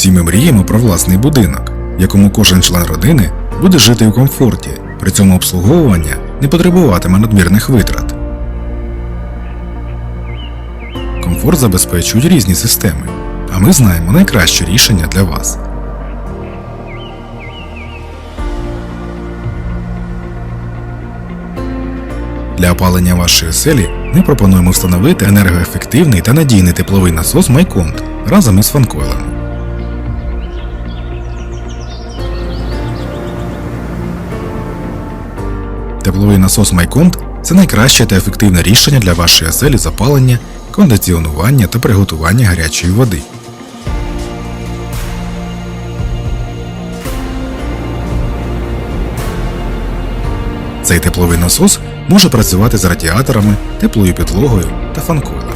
Всі ми мріємо про власний будинок, в якому кожен член родини буде жити у комфорті, при цьому обслуговування не потребуватиме надмірних витрат. Комфорт забезпечують різні системи, а ми знаємо найкраще рішення для вас. Для опалення вашої оселі ми пропонуємо встановити енергоефективний та надійний тепловий насос Майконт разом із фанкойлем. Тепловий насос Майконт це найкраще та ефективне рішення для вашої оселі запалення, кондиціонування та приготування гарячої води. Цей тепловий насос може працювати з радіаторами, теплою підлогою та фанкойлем.